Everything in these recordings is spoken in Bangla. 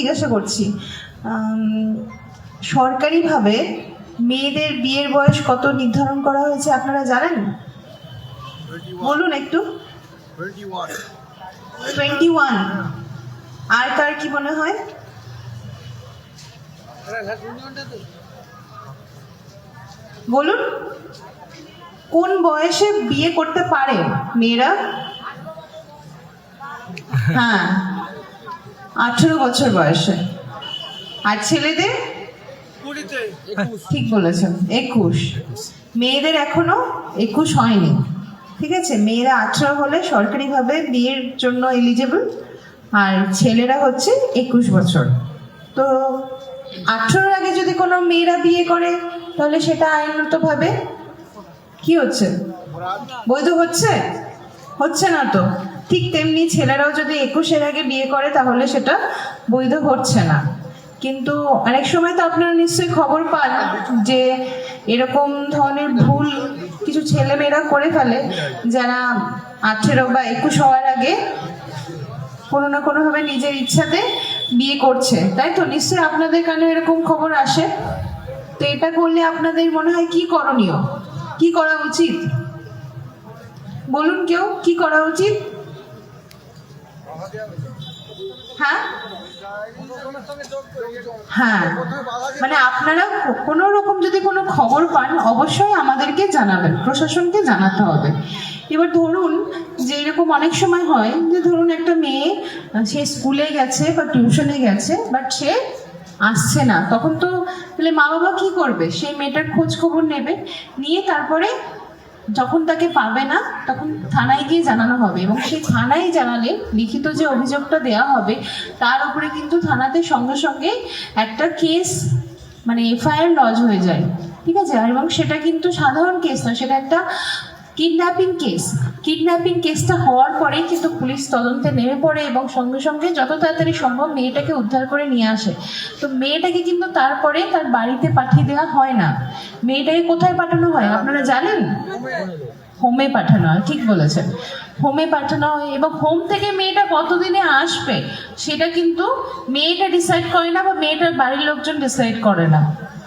জিজ্ঞাসা করছি সরকারিভাবে মেয়েদের বিয়ের বয়স কত নির্ধারণ করা হয়েছে আপনারা জানেন? বলুন একটু। টোয়েন্টি ওয়ান আর কার কি মনে হয়? বলুন। কোন বয়সে বিয়ে করতে পারে মেয়েরা? হ্যাঁ। আঠেরো বছর বয়সে। আর ছেলেদের? ঠিক বলেছেন একুশ। মেয়েদের এখনও একুশ হয়নি। ঠিক আছে মেয়েরা আঠেরো হলে সরকারিভাবে বিয়ের জন্য এলিজেবল আর ছেলেরা হচ্ছে একুশ বছর। তো আঠেরোর আগে যদি কোনো মেয়েরা বিয়ে করে তাহলে সেটা আইনগতভাবে কি হচ্ছে? বৈধ হচ্ছে? হচ্ছে না তো? ঠিক তেমনি ছেলেরাও যদি একুশের আগে বিয়ে করে, তাহলে সেটা বৈধ হচ্ছে না। কিন্তু অনেক সময় তো আপনারা নিশ্চয়ই খবর পান যে এরকম ধরনের ভুল কিছু ছেলেমেয়েরা করে ফেলে, যারা আঠেরো বা একুশ হওয়ার আগে কোনো না কোনোভাবে নিজের ইচ্ছাতে বিয়ে করছে। তাই তো? নিশ্চয়ই আপনাদের কানে এরকম খবর আসে? তো এটা করলে আপনাদের মনে হয় কি করণীয়? কি করা উচিত? বলুন কেউ, কি করা উচিত? হ্যাঁ? হ্যাঁ। মানে আপনারা কোনো রকম যদি কোনো খবর পান, অবশ্যই আমাদেরকে জানাবেন, প্রশাসনকে জানাতে হবে। এবার ধরুন যে এরকম অনেক সময় হয় যে ধরুন একটা মেয়ে, সে স্কুলে গেছে বা টিউশনে গেছে, বাট সে আসছে না। তখন তো তাহলে মা বাবা কি করবে? সেই মেয়েটার খোঁজ খবর নেবে, নিয়ে তারপরে যখন তাকে পাবে না, তখন থানায় গিয়ে জানানো হবে এবং সেই থানায় জানালে লিখিত যে অভিযোগটা দেওয়া হবে, তার উপরে কিন্তু থানাতে সঙ্গে সঙ্গে একটা কেস মানে এফআইআর লজ হয়ে যায়। ঠিক আছে? এবং সেটা কিন্তু সাধারণ কেস না, সেটা একটা কিডন্যাপিং কেস কিডন্যাপিং কেসটা হওয়ার পরেই কিন্তু পুলিশ তদন্তে নেমে পড়ে এবং সঙ্গে সঙ্গে যত তাড়াতাড়ি সম্ভব মেয়েটাকে উদ্ধার করে নিয়ে আসে। তো মেয়েটাকে কিন্তু তারপরে তার বাড়িতে পাঠিয়ে দেওয়া হয় না। মেয়েটাকে কোথায় পাঠানো হয় আপনারা জানেন? হোমে পাঠানো হয়, ঠিক বলেছেন। হোমে পাঠানো হয় এবং হোম থেকে মেয়েটা কতদিনে আসবে সেটা কিন্তু মেয়েটা ডিসাইড করে না বা মেয়েটার বাড়ির লোকজন ডিসাইড করে না।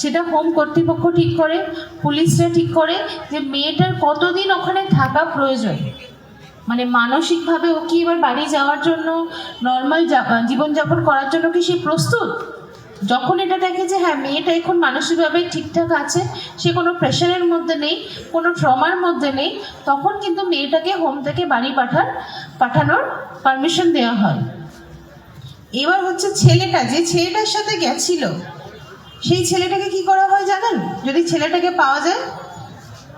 সেটা হোম কর্তৃপক্ষ ঠিক করে, পুলিশরা ঠিক করে যে মেয়েটার কতদিন ওখানে থাকা প্রয়োজন। মানে মানসিকভাবে ও কি এবার বাড়ি যাওয়ার জন্য নর্মাল জীবনযাপন করার জন্য কি সে প্রস্তুত? যখন এটা দেখে যে হ্যাঁ মেয়েটা এখন মানসিকভাবে ঠিকঠাক আছে, সে কোনো প্রেশারের মধ্যে নেই, কোনো ট্রমার মধ্যে নেই, তখন কিন্তু মেয়েটাকে হোম থেকে বাড়ি পাঠান পাঠানোর পারমিশন দেওয়া হয়। এবার হচ্ছে ছেলেটা, যে ছেলেটার সাথে গেছিল সেই ছেলেটাকে কি করা হয় জানেন? যদি ছেলেটাকে পাওয়া যায়,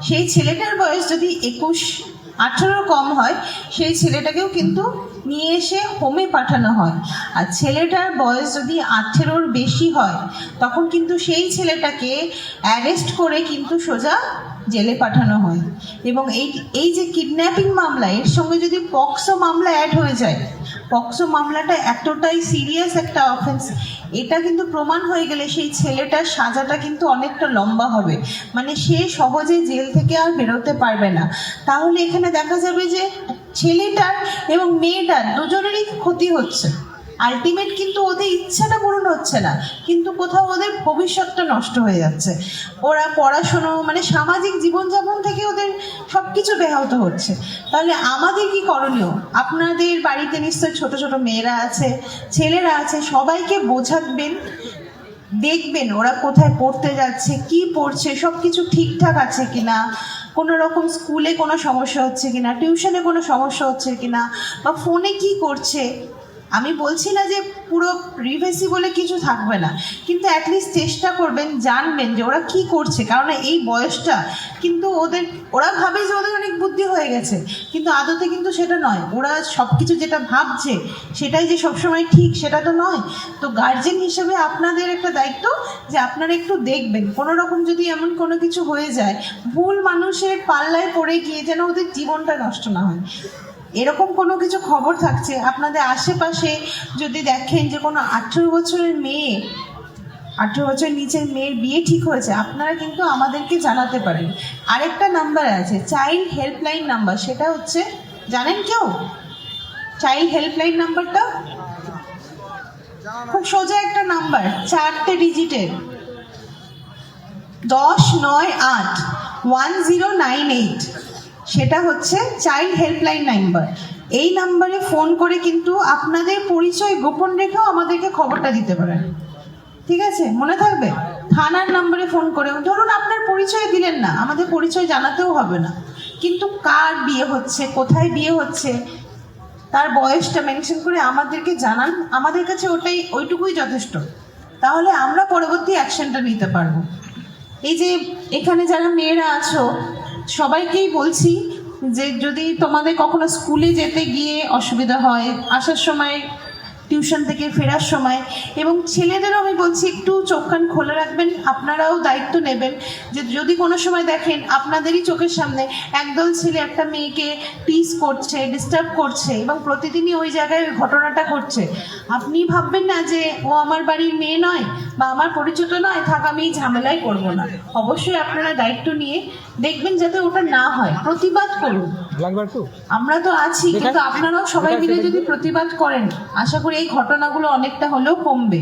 সেই ছেলেটার বয়স যদি একুশ, আঠেরো কম হয়, সেই ছেলেটাকেও কিন্তু নিয়ে এসে হোমে পাঠানো হয়। আর ছেলেটার বয়স যদি আঠেরোর বেশি হয়, তখন কিন্তু সেই ছেলেটাকে অ্যারেস্ট করে কিন্তু সোজা জেলে পাঠানো হয়। এবং এই এই যে কিডন্যাপিং মামলা, এর সঙ্গে যদি পক্সো মামলা অ্যাড হয়ে যায় পক্সো মামলাটা এতটাই সিরিয়াস একটা অফেন্স এটা কিন্তু প্রমাণ হয়ে গেলে সেই ছেলেটার সাজাটা কিন্তু অনেকটা লম্বা হবে। মানে সে সহজে জেল থেকে আর বেরোতে পারবে না। তাহলে এখানে দেখা যাবে যে ছেলেটার এবং মেয়েটার দুজনেরই ক্ষতি হচ্ছে। আলটিমেট কিন্তু ওদের ইচ্ছাটা পূরণ হচ্ছে না। কিন্তু কোথাও ওদের ভবিষ্যৎটা নষ্ট হয়ে যাচ্ছে। ওরা পড়াশুনো মানে সামাজিক জীবনযাপন থেকে ওদের সব কিছু ব্যাহত হচ্ছে। তাহলে আমাদের কি করণীয়? আপনাদের বাড়িতে নিশ্চয় ছোট ছোট মেয়েরা আছে, ছেলেরা আছে, সবাইকে বোঝাবেন, দেখবেন ওরা কোথায় পড়তে যাচ্ছে, কি পড়ছে সব কিছু ঠিকঠাক আছে কিনা, কোনো রকম স্কুলে কোনো সমস্যা হচ্ছে কিনা, টিউশনে কোনো সমস্যা হচ্ছে কিনা, বা ফোনে কি করছে আমি বলছি না যে পুরো প্রিভেসি বলে কিছু থাকবে না, কিন্তু অ্যাটলিস্ট চেষ্টা করবেন, জানবেন যে ওরা কি করছে কারণ এই বয়সটা কিন্তু ওদের, ওরা ভাবে যে ওদের অনেক বুদ্ধি হয়ে গেছে, কিন্তু আদতে কিন্তু সেটা নয়। ওরা সব কিছু যেটা ভাবছে, সেটাই যে সবসময় ঠিক, সেটা তো নয়। তো গার্জেন হিসেবে আপনাদের একটা দায়িত্ব যে আপনারা একটু দেখবেন কোনো রকম যদি এমন কোনো কিছু হয়ে যায়, ভুল মানুষের পাল্লায় পড়ে গিয়ে যেন ওদের জীবনটা নষ্ট না হয়। এরকম কোনো কিছু খবর থাকছে? আপনাদের আশেপাশে যদি দেখেন যে কোনো আঠেরো বছরের মেয়ে, আঠেরো বছর নিচের মেয়ের বিয়ে ঠিক হয়েছে, আপনারা কিন্তু আমাদেরকে জানাতে পারেন। আরেকটা নাম্বার আছে চাইল্ড হেল্পলাইন নাম্বার সেটা হচ্ছে, জানেন কেউ? চাইল্ড হেল্পলাইন নাম্বারটা খুব সোজা একটা নাম্বার চারটে ডিজিটের দশ নয় আট ওয়ান জিরো নাইন এইট সেটা হচ্ছে চাইল্ড হেল্পলাইন নাম্বার এই নাম্বারে ফোন করে কিন্তু আপনাদের পরিচয় গোপন রেখেও আমাদেরকে খবরটা দিতে পারেন। ঠিক আছে? মনে থাকবে? থানার নাম্বারে ফোন করে ধরুন আপনার পরিচয় দিলেন না, আমাদের পরিচয় জানাতেও হবে না। কিন্তু কার বিয়ে হচ্ছে? কোথায় বিয়ে হচ্ছে? তার বয়সটা মেনশন করে আমাদেরকে জানান। আমাদের কাছে ওটাই, ওইটুকুই যথেষ্ট। তাহলে আমরা পরবর্তী অ্যাকশনটা নিতে পারব। এই যে এখানে যারা মেয়েরা আছো সবাইকেই বলছি যে যদি তোমাদের কখনো স্কুলে যেতে গিয়ে অসুবিধা হয় আসার সময় টিউশন থেকে ফেরার সময় এবং ছেলেদেরও আমি বলছি একটু চোখ কান খোলা রাখবেন আপনারাও দায়িত্ব নেবেন যে যদি কোনো সময় দেখেন আপনাদেরই চোখের সামনে একদল ছেলে একটা মেয়েকে টিস করছে ডিস্টার্ব করছে এবং প্রতিদিনই ওই জায়গায় ওই ঘটনাটা ঘটছে আপনি ভাববেন না যে ও আমার বাড়ির মেয়ে নয় বা আমার পরিচিত নয় থাক আমি ঝামেলাই করব না। অবশ্যই আপনারা দায়িত্ব নিয়ে দেখবেন যাতে ওটা না হয়। প্রতিবাদ করুন। আমরা তো আছি কিন্তু আপনারাও সবাই মিলে যদি প্রতিবাদ করেন আশা করি এই ঘটনাগুলো অনেকটা হলেও কমবে।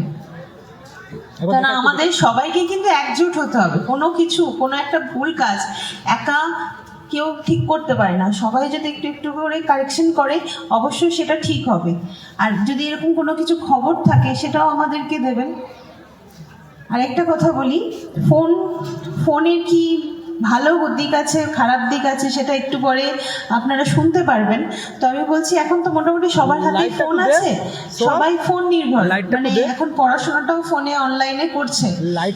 কারণ আমাদের সবাইকে কিন্তু একজোট হতে হবে। কোনো কিছু কোনো একটা ভুল কাজ একা কেউ ঠিক করতে পারে না। সবাই যদি একটু একটু করে কারেকশন করে অবশ্যই সেটা ঠিক হবে। আর যদি এরকম কোনো কিছু খবর থাকে সেটাও আমাদেরকে দেবেন। আর একটা কথা বলি ফোন ফোনের কি ভালো দিক আছে খারাপ দিক আছে সেটা একটু পরে আপনারা শুনতে পারবেন। তো আমি বলছি এখন তো মোটামুটি সবার হাতে ফোন আছে। সবাই ফোন নির্ভর। মানে এখন পড়াশোনাটাও ফোনে অনলাইনে করছে।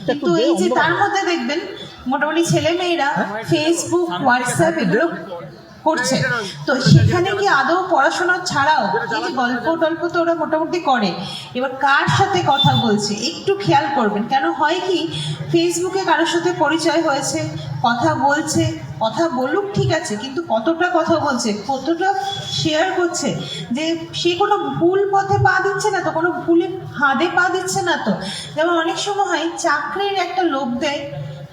কিন্তু এই যে তার মধ্যে দেখবেন মোটামুটি ছেলে মেয়েরা ফেসবুক হোয়াটসঅ্যাপ এগুলো করছে। তো সেখানে কি আদৌ পড়াশোনা ছাড়াও এই যে গল্প টল্প তো ওরা মোটামুটি করে। এবার কার সাথে কথা বলছে? একটু খেয়াল করবেন। কেন হয় কি ফেসবুকে কারোর সাথে পরিচয় হয়েছে, কথা বলছে, কথা বলুক ঠিক আছে, কিন্তু কতটা কথা বলছে, কতটা শেয়ার করছে, যে সে কোনো ভুল পথে পা দিচ্ছে না তো, কোনো ভুলে ফাঁদে পা দিচ্ছে না তো। যেমন অনেক সময় চাকরির একটা লোভ দেয়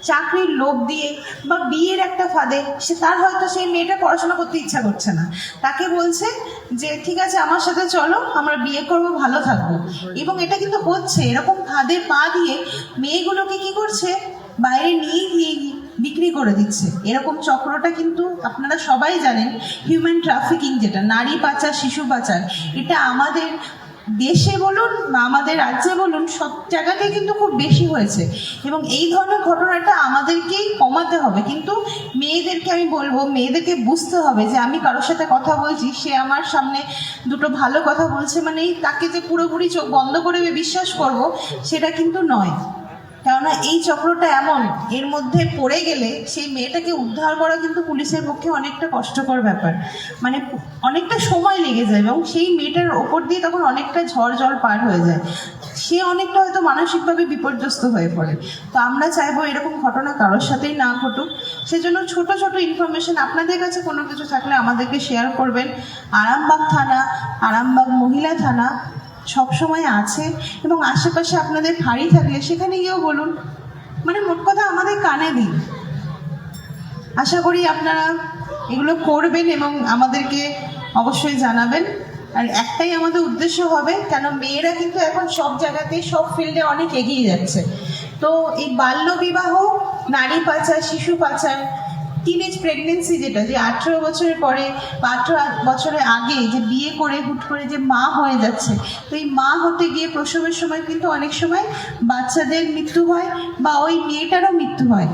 চাকরির লোভ দিয়ে বা বিয়ের একটা ফাঁদে, সে তার হয়তো সেই মেয়েটা পড়াশোনা করতে ইচ্ছা করছে না। তাকে বলছে যে, ঠিক আছে, আমার সাথে চলো, আমরা বিয়ে করব, ভালো থাকব। এবং এটা কিন্তু হচ্ছে, এরকম ফাঁদে পা দিয়ে মেয়েগুলোকে কি করছে? বাইরে নিয়ে গিয়ে বিক্রি করে দিচ্ছে। এরকম চক্রটা কিন্তু আপনারা সবাই জানেন হিউম্যান ট্রাফিকিং যেটা, নারী পাচার, শিশু পাচার, এটা আমাদের দেশে বলুন বা আমাদের রাজ্যে বলুন, সব জায়গাতে কিন্তু খুব বেশি হয়েছে। এবং এই ধরনের ঘটনাটা আমাদেরকেই কমাতে হবে। কিন্তু মেয়েদেরকে আমি বলব, মেয়েদেরকে বুঝতে হবে যে আমি কারোর সাথে কথা বলছি, সে আমার সামনে দুটো ভালো কথা বলছে মানে তাকে যে পুরোপুরি চোখ বন্ধ করে বিশ্বাস করব, সেটা কিন্তু নয়। কেননা এই চক্রটা এমন, এর মধ্যে পড়ে গেলে সেই মেয়েটাকে উদ্ধার করা কিন্তু পুলিশের পক্ষে অনেকটা কষ্টকর ব্যাপার। মানে অনেকটা সময় লেগে যায় এবং সেই মেয়েটার ওপর দিয়ে তখন অনেকটা ঝড় জল পার হয়ে যায়। সে অনেকটা হয়তো মানসিকভাবে বিপর্যস্ত হয়ে পড়ে। তো আমরা চাইব এরকম ঘটনা কারোর সাথেই না ঘটুক। সেজন্য ছোট ছোট ইনফরমেশন আপনাদের কাছে কোনো কিছু থাকলে আমাদেরকে শেয়ার করবেন। আরামবাগ থানা, আরামবাগ মহিলা থানা সব সময় আছে এবং আশেপাশে আপনাদের ফাঁড়ি থাকলে সেখানে গিয়েও বলুন। মানে মোট কথা আমাদের কানে দিন। আশা করি আপনারা এগুলো করবেন এবং আমাদেরকে অবশ্যই জানাবেন। আর একটাই আমাদের উদ্দেশ্য হবে, কেন মেয়েরা কিন্তু এখন সব জায়গাতেই সব ফিল্ডে অনেক এগিয়ে যাচ্ছে। তো এই বাল্য বিবাহ, নারী পাচার, শিশু পাচার টিনেজ প্রেগনেন্সি যেটা, যে আঠেরো বছরের পরে বা আঠেরো বছরের আগে যে বিয়ে করে হুট করে যে মা হয়ে যাচ্ছে, তো এই মা হতে গিয়ে প্রসবের সময় কিন্তু অনেক সময় বাচ্চাদের মৃত্যু হয় বা ওই মেয়েটারও মৃত্যু হয়।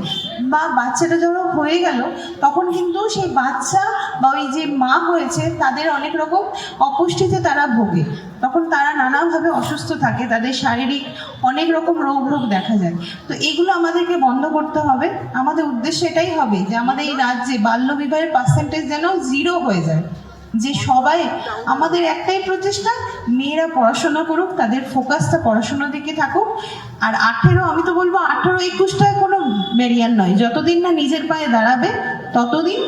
বা বাচ্চাটা যখন হয়ে গেল, তখন কিন্তু সেই বাচ্চা বা ওই যে মা হয়েছে, তাদের অনেক রকম অপুষ্টিতে তারা ভোগে। তখন তারা নানাভাবে অসুস্থ থাকে, তাদের শারীরিক অনেক রকম রোগ রোগ দেখা যায়। তো এগুলো আমাদেরকে বন্ধ করতে হবে। আমাদের উদ্দেশ্য এটাই হবে যে আমাদের এই রাজ্যে বাল্যবিবাহের পার্সেন্টেজ যেন জিরো হয়ে যায়। যে সবাই আমাদের একটাই প্রচেষ্টা, মেয়েরা পড়াশোনা করুক, তাদের ফোকাসটা পড়াশোনার দিকে থাকুক। আর আঠেরো, আমি তো বলব আঠেরো একুশটায় কোনো ব্যারিয়ার নয়। যতদিন না নিজের পায়ে দাঁড়াবে, ততদিন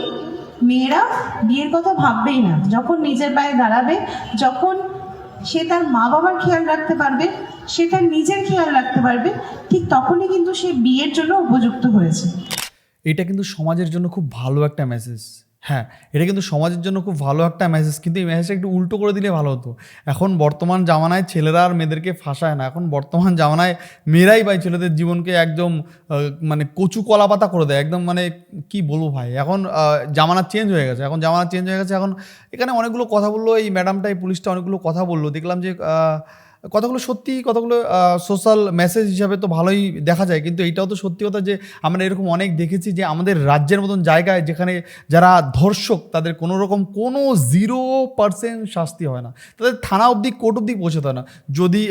মেয়েরা বিয়ের কথা ভাববেই না। যখন নিজের পায়ে দাঁড়াবে, যখন সে তার মা বাবার খেয়াল রাখতে পারবে, সে তার নিজের খেয়াল রাখতে পারবে, ঠিক তখনই কিন্তু সে বিয়ের জন্য উপযুক্ত হয়েছে। এটা কিন্তু সমাজের জন্য খুব ভালো একটা মেসেজ হ্যাঁ এটা কিন্তু সমাজের জন্য খুব ভালো একটা মেসেজ কিন্তু এই মেসেজটা একটু উল্টো করে দিলে ভালো হতো। এখন বর্তমান জামানায় ছেলেরা আর মেয়েদেরকে ফাঁসায় না, এখন বর্তমান জামানায় মেয়েরাই ভাই ছেলেদের জীবনকে একদম মানে কচু কলা পাতা করে দেয়, একদম মানে কি বলব ভাই? এখন জামানা চেঞ্জ হয়ে গেছে, এখন জামানা চেঞ্জ হয়ে গেছে, এখন এখানে অনেকগুলো কথা বলল, এই ম্যাডামটা এই পুলিশটা অনেকগুলো কথা বলল, দেখলাম যে কথাগুলো সত্যি, কতগুলো সোশ্যাল মেসেজ হিসাবে তো ভালোই দেখা যায়। কিন্তু এইটাও তো সত্যি কথা যে, আমরা এরকম অনেক দেখেছি যে, আমাদের রাজ্যের মতন জায়গায় যেখানে যারা ধর্ষক, তাদের কোনো রকম কোনো জিরো পার্সেন্ট শাস্তি হয় না। তাদের থানা অবধি কোর্ট অবধি পৌঁছতে হয় না। যদি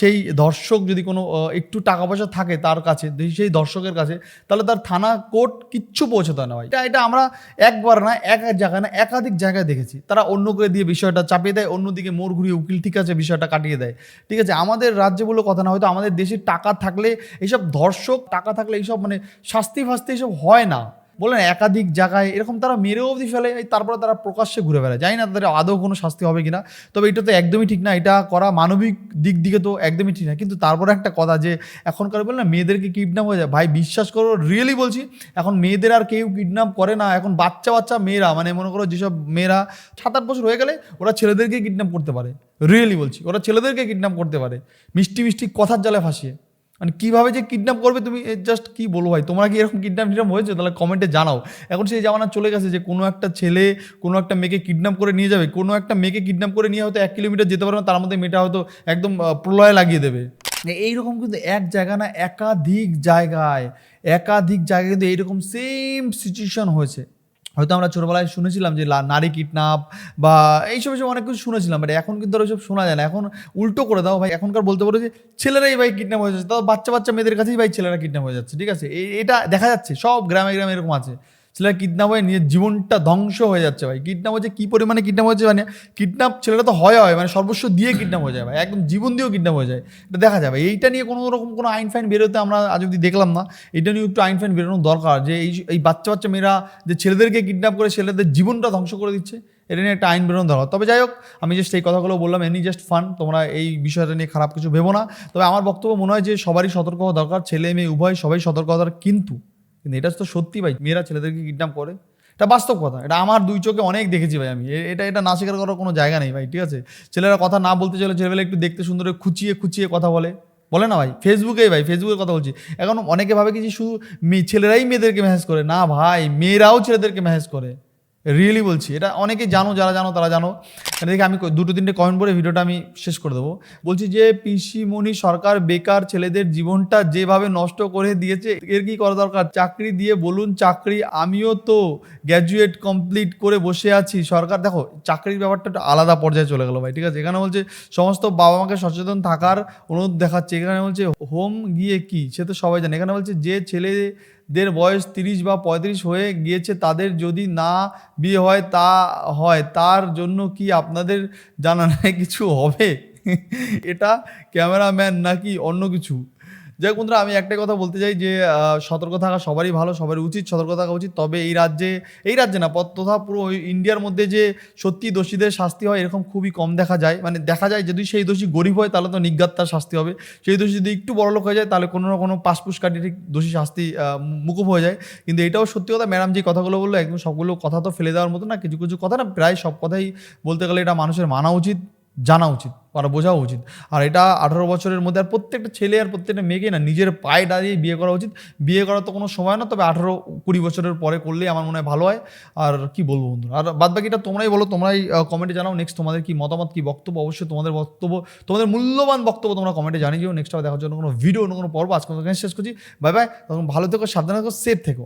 সেই ধর্ষক যদি কোনো একটু টাকা পয়সা থাকে তার কাছে সেই দর্শকের কাছে, তাহলে তার থানা কোর্ট কিচ্ছু পৌঁছতে হয় না ভাই। এটা এটা আমরা একবার না, এক এক জায়গায় না, একাধিক জায়গায় দেখেছি। তারা অন্য করে দিয়ে বিষয়টা চাপিয়ে দেয়, অন্যদিকে মোড় ঘুরিয়ে উকিল ঠিক আছে, বিষয়টা কাটিয়ে দেয়। ঠিক আছে, আমাদের রাজ্যে বলে কথা না, হয়তো আমাদের দেশে টাকা থাকলে, এইসব ধর্ষক টাকা থাকলে এইসব মানে শাস্তি ফাস্তি এইসব হয় না। বলেন একাধিক জায়গায় এরকম তারা মেরেও অবধি ফেলে তারপরে তারা প্রকাশ্যে ঘুরে বেড়ায়। জানি না তাদের আদৌ কোনো শাস্তি হবে কিনা, তবে এটা তো একদমই ঠিক না, এটা করা মানবিক দিক দিকে তো একদমই ঠিক না। কিন্তু তারপরে একটা কথা যে, এখনকার বলে না, মেয়েদেরকে কিডন্যাপ হয়ে যায়। ভাই, বিশ্বাস করো রিয়েলি বলছি, এখন মেয়েদের আর কেউ কিডন্যাপ করে না, এখন বাচ্চা বাচ্চা মেয়েরা মানে মনে করো যেসব মেয়েরা সাত আট বছর হয়ে গেলে, ওরা ছেলেদেরকে কিডন্যাপ করতে পারে। রিয়েলি বলছি, ওরা ছেলেদেরকে কিডন্যাপ করতে পারে। মিষ্টি মিষ্টি কথার জালে ফাঁসিয়ে। মানে কীভাবে যে কিডন্যাপ করবে তুমি জাস্ট কি বলব ভাই? তোমরা কি এরকম কিডন্যাপ টিডন্যাপ হয়েছে? তাহলে কমেন্টে জানাও। এখন সেই জামানা চলে গেছে যে কোনো একটা ছেলে কোনো একটা মেয়েকে কিডন্যাপ করে নিয়ে যাবে। কোনো একটা মেয়েকে কিডন্যাপ করে নিয়ে হয়তো এক কিলোমিটার যেতে পারবে না, তার মধ্যে মেয়েটা হয়তো একদম প্রলয় লাগিয়ে দেবে। এইরকম কিন্তু এক জায়গা না, একাধিক জায়গায় একাধিক জায়গায় কিন্তু এইরকম সেম সিচুয়েশন হয়েছে। হয়তো আমরা ছোটোবেলায় শুনেছিলাম যে নারী কিডন্যাপ বা এইসব এসব অনেক কিছু শুনেছিলাম বাট এখন কিন্তু আর ওইসব শোনা যায় না। এখন উল্টো করে দাও ভাই, এখনকার বলতে পারো যে ছেলেরাই ভাই কিডন্যাপ হয়ে যাচ্ছে, তাও বাচ্চা বাচ্চা মেয়েদের কাছেই ভাই ছেলেরা কিডন্যাপ হয়ে যাচ্ছে, ঠিক আছে? এটা দেখা যাচ্ছে, সব গ্রামে গ্রামে এরকম আছে। ছেলেরা কিডন্যাপ হয়ে নিজের জীবনটা ধ্বংস হয়ে যাচ্ছে ভাই। কিডন্যাপ হচ্ছে কী পরিমাণে কিডন্যাপ হচ্ছে মানে কিডন্যাপ ছেলেটা তো হয় হয় মানে সর্বস্ব দিয়ে কিডন্যাপ হয়ে যায় ভাই, একদম জীবন দিয়েও কিডন্যাপ হয়ে যায়। এটা দেখা যাবে। এইটা নিয়ে কোনো রকম কোনো আইন ফাইন বেরোতে আমরা আজ অব্দি দেখলাম না। এটা নিয়ে একটু আইন ফাইন বেরোনোর দরকার যে এই এই বাচ্চা বাচ্চা মেয়েরা যে ছেলেদেরকে কিডন্যাপ করে ছেলেদের জীবনটা ধ্বংস করে দিচ্ছে, এটা নিয়ে একটা আইন বেরোনো দরকার। তবে যাই হোক, আমি জাস্ট এই কথাগুলো বললাম এনি জাস্ট ফান তোমরা এই বিষয়টা নিয়ে খারাপ কিছু ভেবো না। তবে আমার বক্তব্য মনে হয় যে সবারই সতর্ক হওয়া দরকার, ছেলে মেয়ে উভয় সবাই সতর্ক হওয়া দরকার, কিন্তু কিন্তু এটা তো সত্যি ভাই, মেয়েরা ছেলেদেরকে কিডন্যাপ করে। এটা বাস্তব কথা, এটা আমার দুই চোখে অনেক দেখেছি ভাই আমি। এটা এটা না স্বীকার করার কোনো জায়গা নেই ভাই, ঠিক আছে? ছেলেরা কথা না বলতে চলে ছেলেবেলা একটু দেখতে সুন্দর খুচিয়ে খুচিয়ে কথা বলে। বলে না ভাই, ফেসবুকেই ভাই, ফেসবুকের কথা বলছি। এখন অনেকে ভাবে কিছু শুধু ছেলেরাই মেয়েদেরকে মেসেজ করে। না ভাই, মেয়েরাও ছেলেদেরকে মেসেজ করে। রিয়েলি বলছি। এটা অনেকে জানো, যারা জানো, তারা জানো। এটা দেখে আমি দুটো তিনটে কমেন্ট পড়ে ভিডিওটা আমি শেষ করে দেবো। বলছি যে, পিসিমণি সরকার বেকার ছেলেদের জীবনটা যেভাবে নষ্ট করে দিয়েছে, এর কি করা দরকার? চাকরি দিয়ে বলুন চাকরি, আমিও তো গ্র্যাজুয়েট কমপ্লিট করে বসে আছি। সরকার, দেখো, চাকরির ব্যাপারটা একটা আলাদা পর্যায়ে চলে গেলো ভাই, ঠিক আছে? এখানে বলছে, সমস্ত বাবা মাকে সচেতন থাকার অনুরোধ দেখাচ্ছে। এখানে বলছে, হোম গিয়ে কি? সে তো সবাই জানে। এখানে বলছে, যে ছেলেদের বয়স তিরিশ বা পঁয়ত্রিশ হয়ে গিয়েছে, তাদের যদি না বিয়ে হয় তা হয়, তার জন্য কি আপনাদের জানা নাই কিছু হবে? এটা ক্যামেরাম্যান নাকি অন্য কিছু? যাই বন্ধুরা, আমি একটাই কথা বলতে চাই যে সতর্ক থাকা সবারই ভালো সবারই উচিত সতর্ক থাকা উচিত। তবে এই রাজ্যে এই রাজ্যে না তথা পুরো ইন্ডিয়ার মধ্যে যে সত্যি দোষীদের শাস্তি হয়, এরকম খুবই কম দেখা যায়। মানে দেখা যায়, যদি সেই দোষী গরিব হয়, তাহলে তো নিজ্ঞাত শাস্তি হবে। সেই দোষী যদি একটু বড়লোক হয়ে যায়, তাহলে কোনো না কোনো পাসপুস কাটিয়ে ঠিক দোষী শাস্তি মুকুব হয়ে যায়। কিন্তু এটাও সত্যি কথা, ম্যাডাম যে কথাগুলো বলল, একদম সবগুলো কথা তো ফেলে দেওয়ার মতো না, কিছু কিছু কথা না, প্রায় সব কথাই বলতে গেলে এটা মানুষের মানা উচিত। জানা উচিত, আর বোঝাও উচিত। আর এটা আঠারো বছরের মধ্যে আর প্রত্যেকটা ছেলে আর প্রত্যেকটা মেয়েকে না নিজের পায়ে দাঁড়িয়ে বিয়ে করা উচিত। বিয়ে করার তো কোনো সময় না, তবে আঠারো কুড়ি বছরের পরে করলেই আমার মনে হয় ভালো হয়। আর কি বলব বন্ধুরা? আর বাদ বাকিটা তোমরাই বলো, তোমরাই কমেন্টে জানাও। নেক্সট তোমাদের কি মতামত, কি বক্তব্য? অবশ্যই তোমাদের বক্তব্য, তোমাদের মূল্যবান বক্তব্য তোমরা কমেন্টে জানিয়ে নেক্সট দেখার জন্য কোনো ভিডিও অন্য কোনো পর্ব। আজকে শেষ করছি। বাই বাই তখন ভালো থেকো, সাবধানে থেকো সেফ থেকো।